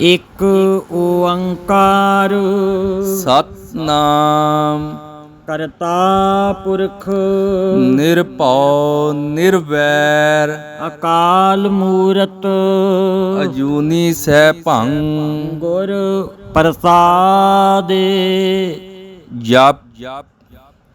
ਇਕ ਓੰਕਾਰ। ਸਤਨਾਮ। ਕਰਤਾ ਪੁਰਖ। ਨਿਰਭਉ ਨਿਰਵੈਰ। ਅਕਾਲ ਮੂਰਤ। ਅਜੂਨੀ ਸੈਭੰ ਗੁਰ ਪ੍ਰਸਾਦੇ। ਜਪ ਜਪ।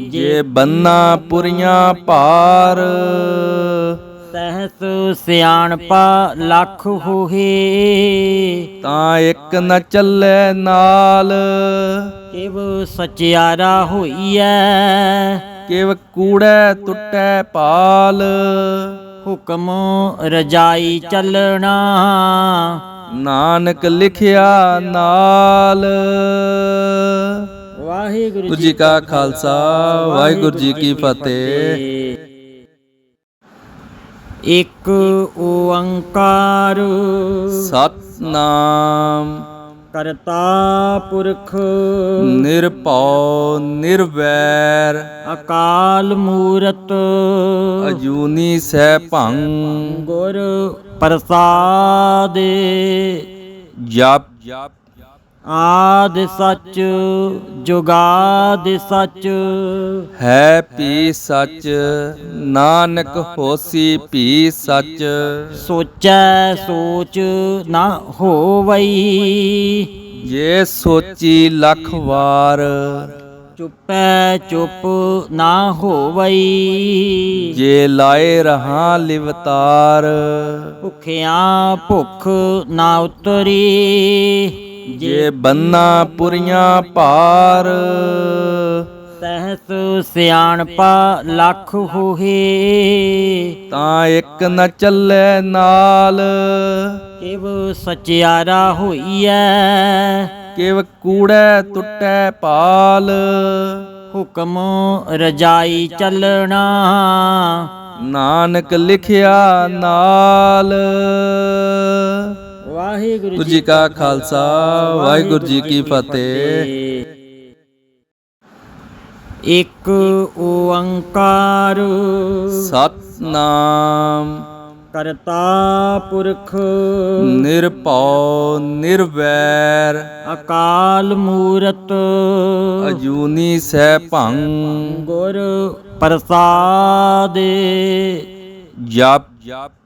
ਜੇ ਬੰਨਾ ਪੁਰੀਆਂ ਭਾਰ ਸਹਸ ਸਿਆਣਪਾ ਲੱਖ ਹੋਏ ਤਾਂ ਇੱਕ ਨ ਚੱਲੇ ਨਾਲ। ਕਿਵ ਸਚਿਆਰਾ ਹੋਈਐ। ਕਿਵ ਕੂੜੈ ਟੁੱਟੈ ਪਾਲ। ਹੁਕਮ ਰਜਾਈ ਚੱਲਣਾ। ਨਾਨਕ ਲਿਖਿਆ ਨਾਲ। ਵਾਹਿਗੁਰੂ ਗੁਰੂ ਜੀ ਕਾ ਖਾਲਸਾ ਵਾਹਿਗੁਰੂ ਜੀ ਕੀ ਫਤਿਹ। ਇਕ ਓੰਕਾਰ ਸਤਨਾਮ। ਕਰਤਾ ਪੁਰਖ। ਨਿਰਭਉ ਨਿਰਵੈਰ। ਅਕਾਲ ਮੂਰਤ। ਅਜੂਨੀ ਸੈਭੰ ਗੁਰ ਪ੍ਰਸਾਦੇ। ਜਪ ਜਪ। ਆਦ ਸੱਚ ਜੁਗਾਦ ਸੱਚ। ਹੈ ਪੀ ਸੱਚ ਨਾਨਕ ਹੋਸੀ ਪੀ ਸੱਚ। ਸੋਚੈ ਸੋਚ ਨਾ ਹੋਵਈ। ਜੇ ਸੋਚੀ ਲੱਖ ਵਾਰ। ਚੁੱਪੈ ਚੁੱਪ ਨਾ ਹੋਵਈ। ਜੇ ਲਾਏ ਰਹਾ ਲਿਵਤਾਰ ਭੁਖਿਆਂ ਭੁੱਖ ਨਾ ਉਤਰੀ। ਜੇ ਬੰਨਾ ਪੁਰੀਆਂ ਭਾਰ ਸਹਸ ਸਿਆਣਪਾ ਲੱਖ ਹੋਏ ਤਾਂ ਇੱਕ ਨ ਚੱਲੇ ਨਾਲ। ਕਿਵ ਸਚਿਆਰਾ ਹੋਈਐ। ਕਿਵ ਕੂੜੈ ਟੁੱਟੈ ਪਾਲ ਹੁਕਮ ਰਜਾਈ ਚੱਲਣਾ। ਨਾਨਕ ਲਿਖਿਆ ਨਾਲ। ਵਾਹਿਗੁਰੂ ਗੁਰੂ ਜੀ ਕਾ ਖਾਲਸਾ ਵਾਹਿਗੁਰੂ ਜੀ ਕੀ ਫਤਿਹ। ਇਕ ਓੰਕਾਰ। ਸਤਨਾਮ। ਕਰਤਾ ਪੁਰਖ। ਨਿਰਭਉ ਨਿਰਵੈਰ। ਅਕਾਲ ਮੂਰਤ। ਅਜੂਨੀ ਸੈਭੰ ਗੁਰ ਪ੍ਰਸਾਦੇ। ਜਪ ਜਪ।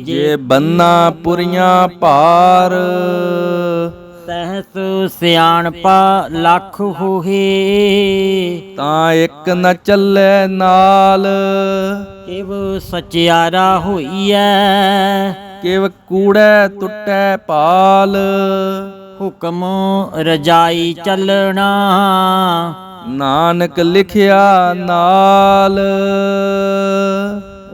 ਜੇ ਬੰਨਾ ਪੁਰੀਆਂ ਭਾਰ ਸਹਸ ਸਿਆਣਪਾ ਲੱਖ ਹੋਏ ਤਾਂ ਇੱਕ ਨ ਚੱਲੇ ਨਾਲ। ਕਿਵ ਸਚਿਆਰਾ ਹੋਈਐ। ਕਿਵ ਕੂੜੈ ਟੁੱਟੈ ਪਾਲ ਹੁਕਮ ਰਜਾਈ ਚੱਲਣਾ। ਨਾਨਕ ਲਿਖਿਆ ਨਾਲ।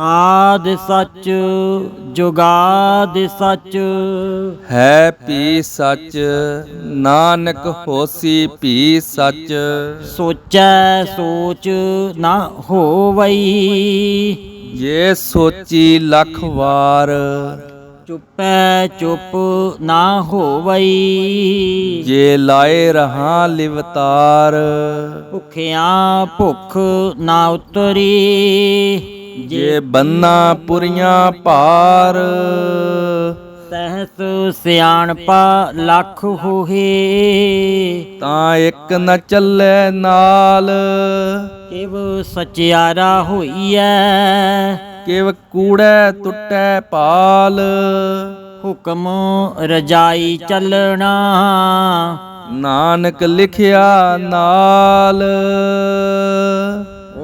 ਆਦ ਸੱਚ ਜੁਗਾਦ ਸੱਚ। ਹੈ ਪੀ ਸੱਚ ਨਾਨਕ ਹੋਸੀ ਪੀ ਸੱਚ। ਸੋਚੈ ਸੋਚ ਨਾ ਹੋਵਈ। ਜੇ ਸੋਚੀ ਲੱਖ ਵਾਰ। ਚੁੱਪੈ ਚੁੱਪ ਨਾ ਹੋਵਈ। ਜੇ ਲਾਏ ਰਹਾ ਲਿਵਤਾਰ ਭੁਖਿਆਂ ਭੁੱਖ ਨਾ ਉਤਰੀ। ਜੇ ਬੰਨਾ ਪੁਰੀਆਂ ਭਾਰ ਸਹਸ ਸਿਆਣਪਾ ਲੱਖ ਹੋਏ ਤਾਂ ਇੱਕ ਨ ਚੱਲੇ ਨਾਲ। ਕਿਵ ਸਚਿਆਰਾ ਹੋਈਐ ਕਿਵ ਕੂੜੈ ਟੁੱਟੈ ਪਾਲ ਹੁਕਮ ਰਜਾਈ ਚੱਲਣਾ। ਨਾਨਕ ਲਿਖਿਆ ਨਾਲ।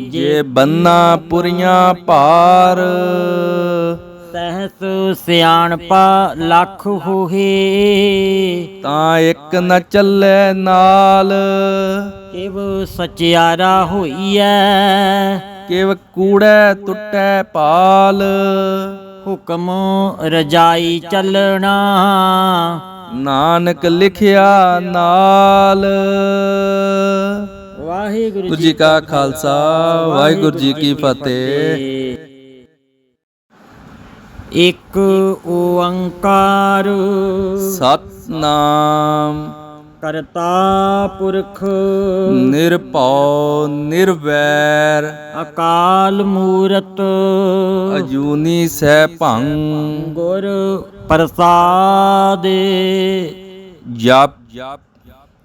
ਜੇ ਬੰਨਾ ਪੁਰੀਆਂ ਭਾਰ ਸਹਸ ਸਿਆਣਪਾ ਲੱਖ ਹੋਏ ਤਾਂ ਇੱਕ ਨ ਚੱਲੇ ਨਾਲ। ਕਿਵ ਸਚਿਆਰਾ ਹੋਈਐ। ਕਿਵ ਕੂੜੈ ਟੁੱਟੈ ਪਾਲ। ਹੁਕਮ ਰਜਾਈ ਚੱਲਣਾ। ਨਾਨਕ ਲਿਖਿਆ ਨਾਲ। ਵਾਹਿਗੁਰੂ ਜੀ ਕਾ ਖਾਲਸਾ ਵਾਹਿਗੁਰੂ ਜੀ ਕੀ ਫਤਿਹ। ਇੱਕ ਓੰਕਾਰ ਸਤਨਾਮ। ਕਰਤਾ ਪੁਰਖ। ਨਿਰਭਉ ਨਿਰਵੈਰ। ਅਕਾਲ ਮੂਰਤ। ਅਜੂਨੀ ਸਹਿ ਭੰ ਗੁਰ ਪ੍ਰਸਾਦ। ਜਪ ਜਪ।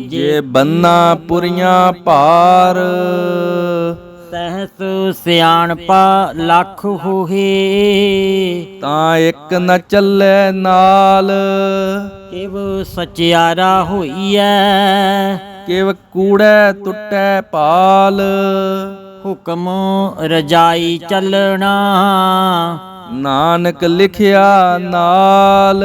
ਜੇ ਬੰਨਾ ਪੁਰੀਆਂ ਭਾਰ ਸਹਸ ਸਿਆਣਪਾ ਲੱਖ ਹੋਏ ਤਾਂ ਇੱਕ ਨ ਚੱਲੇ ਨਾਲ। ਕਿਵ ਸਚਿਆਰਾ ਹੋਈਐ? ਕਿਵ ਕੂੜੈ ਟੁੱਟੈ ਪਾਲ ਹੁਕਮ ਰਜਾਈ ਚੱਲਣਾ। ਨਾਨਕ ਲਿਖਿਆ ਨਾਲ।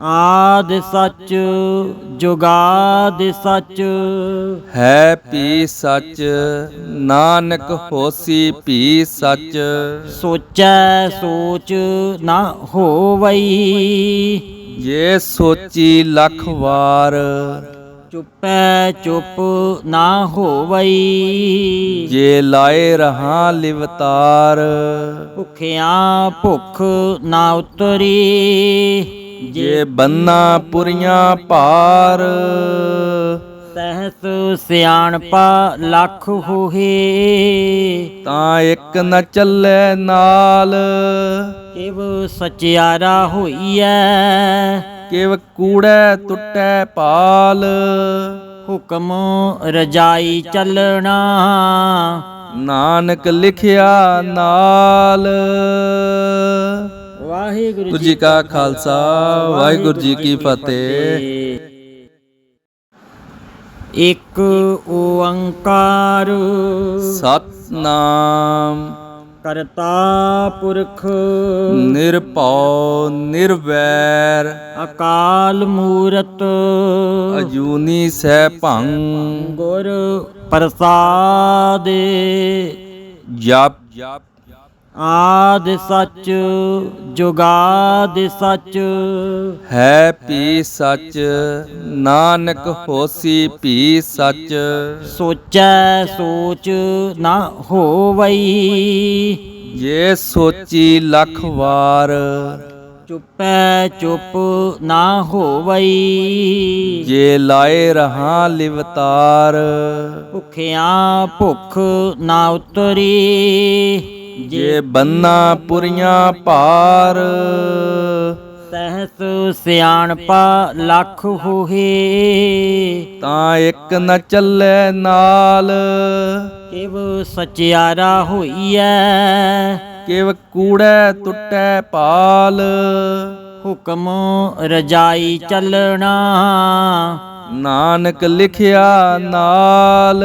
ਆਦ ਸੱਚ ਜੁਗਾਦ ਸੱਚ। ਹੈ ਪੀ ਸੱਚ ਨਾਨਕ ਹੋਸੀ ਪੀ ਸੱਚ। ਸੋਚੈ ਸੋਚ ਨਾ ਹੋਵਈ। ਜੇ ਸੋਚੀ ਲੱਖ ਵਾਰ। ਚੁੱਪੈ ਚੁੱਪ ਨਾ ਹੋਵਈ। ਜੇ ਲਾਏ ਰਹਾ ਲਿਵਤਾਰ ਭੁਖਿਆਂ ਭੁੱਖ ਨਾ ਉਤਰੀ। ਜੇ ਬੰਨਾ ਪੁਰੀਆਂ ਭਾਰ ਸਹਸ ਸਿਆਣਪਾ ਲੱਖ ਹੋਏ ਤਾਂ ਇੱਕ ਨ ਚੱਲੇ ਨਾਲ। ਕਿਵ ਸਚਿਆਰਾ ਹੋਈਐ ਕਿਵ ਕੂੜੈ ਟੁੱਟੈ ਪਾਲ ਹੁਕਮ ਰਜਾਈ ਚੱਲਣਾ। ਨਾਨਕ ਲਿਖਿਆ ਨਾਲ। ਵਾਹਿਗੁਰੂ ਜੀ ਕਾ ਖਾਲਸਾ ਵਾਹਿਗੁਰੂ ਜੀ ਕੀ ਫਤਿਹ। ਇੱਕ ਓੰਕਾਰ ਸਤਨਾਮ। ਕਰਤਾ ਪੁਰਖ। ਨਿਰਭਉ ਨਿਰਵੈਰ। ਅਕਾਲ ਮੂਰਤ। ਅਜੂਨੀ ਸੈਭੰ ਗੁਰ ਪ੍ਰਸਾਦਿ। ਜਪ ਜਪ। ਆਦ ਸੱਚ ਜੁਗਾਦ ਸੱਚ। ਹੈ ਪੀ ਸੱਚ ਨਾਨਕ ਹੋਸੀ ਪੀ ਸੱਚ। ਸੋਚੈ ਸੋਚ ਨਾ ਹੋਵਈ। ਜੇ ਸੋਚੀ ਲੱਖ ਵਾਰ। ਚੁੱਪੈ ਚੁੱਪ ਨਾ ਹੋਵਈ। ਜੇ ਲਾਏ ਰਹਾ ਲਿਵਤਾਰ ਭੁਖਿਆਂ ਭੁੱਖ ਨਾ ਉਤਰੀ। ਜੇ ਬੰਨਾ ਪੁਰੀਆਂ ਭਾਰ ਸਹਸ ਸਿਆਣਪਾ ਲੱਖ ਹੋਏ ਤਾਂ ਇੱਕ ਨ ਚੱਲੇ ਨਾਲ। ਕਿਵ ਸਚਿਆਰਾ ਹੋਈਐ। ਕਿਵ ਕੂੜੈ ਟੁੱਟੈ ਪਾਲ ਹੁਕਮ ਰਜਾਈ ਚੱਲਣਾ। ਨਾਨਕ ਲਿਖਿਆ ਨਾਲ।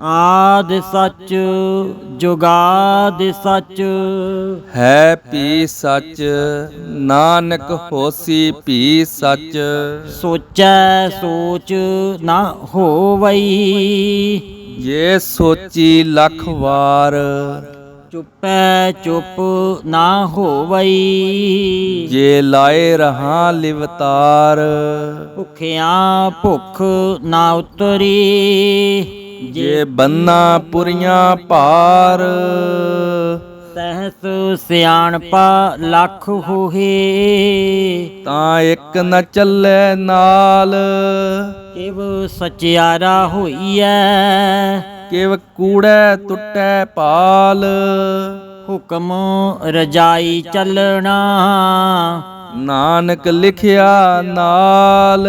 ਆਦ ਸੱਚ ਜੁਗਾਦ ਸੱਚ। ਹੈ ਪੀ ਸੱਚ ਨਾਨਕ ਹੋਸੀ ਪੀ ਸੱਚ। ਸੋਚੈ ਸੋਚ ਨਾ ਹੋਵਈ। ਜੇ ਸੋਚੀ ਲੱਖ ਵਾਰ। ਚੁੱਪੈ ਚੁੱਪ ਨਾ ਹੋਵਈ। ਜੇ ਲਾਏ ਰਹਾ ਲਿਵਤਾਰ ਭੁਖਿਆਂ ਭੁੱਖ ਨਾ ਉਤਰੀ। ਜੇ ਬੰਨਾ ਪੁਰੀਆਂ ਭਾਰ ਸਹਸ ਸਿਆਣਪਾ ਲੱਖ ਹੋਏ ਤਾਂ ਇੱਕ ਨ ਚੱਲੇ ਨਾਲ। ਕਿਵ ਸਚਿਆਰਾ ਹੋਈਐ? ਕਿਵ ਕੂੜੈ ਟੁੱਟੈ ਪਾਲ ਹੁਕਮ ਰਜਾਈ ਚੱਲਣਾ। ਨਾਨਕ ਲਿਖਿਆ ਨਾਲ।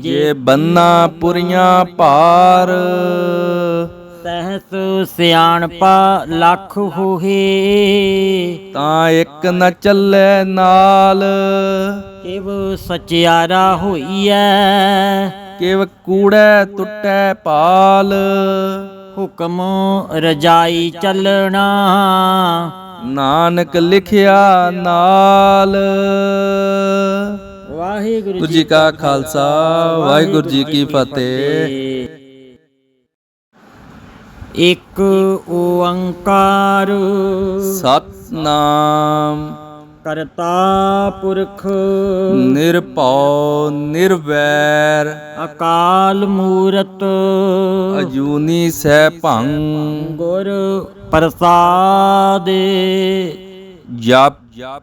ਜੇ ਬੰਨਾ ਪੁਰੀਆਂ ਭਾਰ ਸਹਸ ਸਿਆਣਪਾ ਲੱਖ ਹੋਏ ਤਾਂ ਇੱਕ ਨ ਚੱਲੇ ਨਾਲ। ਕਿਵ ਸਚਿਆਰਾ ਹੋਈਐ। ਕਿਵ ਕੂੜੈ ਟੁੱਟੈ ਪਾਲ ਹੁਕਮ ਰਜਾਈ ਚੱਲਣਾ। ਨਾਨਕ ਲਿਖਿਆ ਨਾਲ। ਵਾਹਿਗੁਰੂ ਜੀ ਕਾ ਖਾਲਸਾ ਵਾਹਿਗੁਰੂ ਜੀ ਕੀ ਫਤਿਹ। ਇੱਕ ਓੰਕਾਰ ਸਤਨਾਮ। ਕਰਤਾ ਪੁਰਖ। ਨਿਰਭਉ ਨਿਰਵੈਰ। ਅਕਾਲ ਮੂਰਤ। ਅਜੂਨੀ ਸੈਭੰ ਗੁਰ ਪ੍ਰਸਾਦਿ। ਜਪ ਜਪ।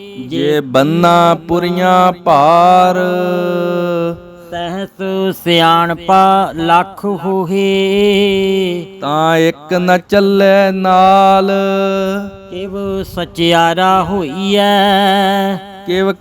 ਜੇ ਬੰਨਾ ਪੁਰੀਆਂ ਭਾਰ ਸਹਸ ਸਿਆਣਪਾ ਲੱਖ ਹੋਏ ਤਾਂ ਇੱਕ ਨ ਚੱਲੇ ਨਾਲ। ਕਿਵ ਸਚਿਆਰਾ ਹੋਈਐ। ਕਿਵ